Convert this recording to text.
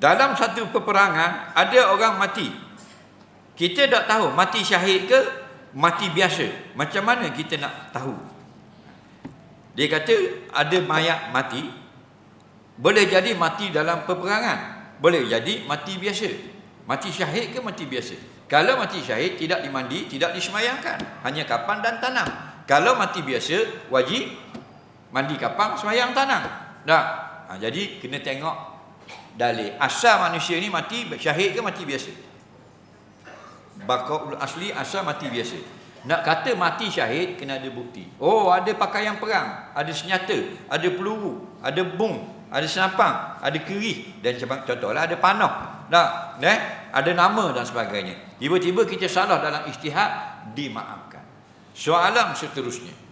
dalam satu peperangan ada orang mati. Kita tak tahu mati syahid ke mati biasa. Macam mana kita nak tahu? Dia kata ada mayat mati boleh jadi mati dalam peperangan, boleh jadi mati biasa. Mati syahid ke mati biasa? Kalau mati syahid tidak dimandi, tidak disemayangkan, hanya kapan dan tanam. Kalau mati biasa wajib mandi kapang semayang tanam. Tak. Ha, jadi kena tengok dalil. Asal manusia ni mati syahid ke mati biasa? Bakal asli asal mati biasa. Nak kata mati syahid kena ada bukti. Oh, ada pakaian perang, ada senjata, ada peluru, ada bom, ada senapang, ada kerih dan contohlah ada panah. Tak, eh? Ada nama dan sebagainya. Tiba-tiba kita salah dalam ijtihad dimaafkan. Soalan seterusnya.